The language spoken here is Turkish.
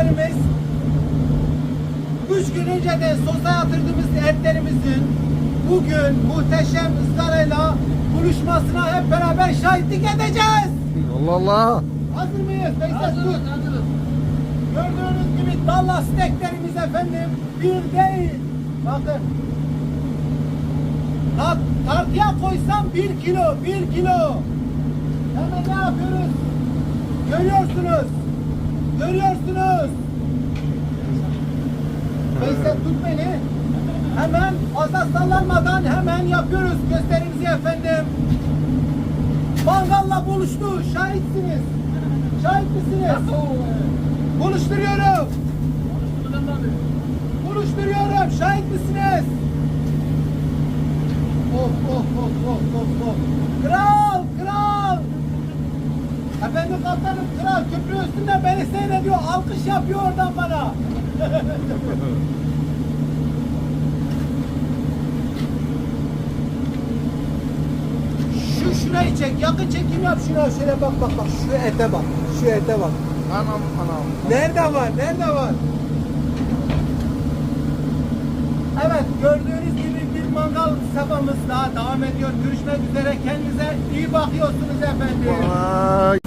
müşterilerimiz üç gün önceden sosa yatırdığımız etlerimizin bugün muhteşem ızgarayla buluşmasına hep beraber şahitlik edeceğiz. Allah Allah. Hazır mıyız? Tut. Gördüğünüz gibi Dallas steklerimiz efendim bir değil. Bakın. Tart, tartıya koysam bir kilo, bir kilo. Hemen ne yapıyoruz? Görüyorsunuz. Veysel tut beni. Hemen fazla sallanmadan hemen yapıyoruz gösterimizi efendim. Mangalla buluştu. Şahitsiniz. Şahit misiniz? Buluşturuyorum. Buluşturuyorum. Şahit misiniz? Of of of of of of. Kral, kral. Kaptanım kral köprü üstünde beni seyrediyor. Alkış yapıyor oradan bana. Şu şurayı çek, yakın çekim yap şuna şöyle bak bak bak şu ete bak, şu ete bak. Anam anam. Nerede var, nerede var? Evet, gördüğünüz gibi bir mangal sabahımız daha devam ediyor. Görüşmek üzere, kendinize iyi bakıyorsunuz efendim. Vay.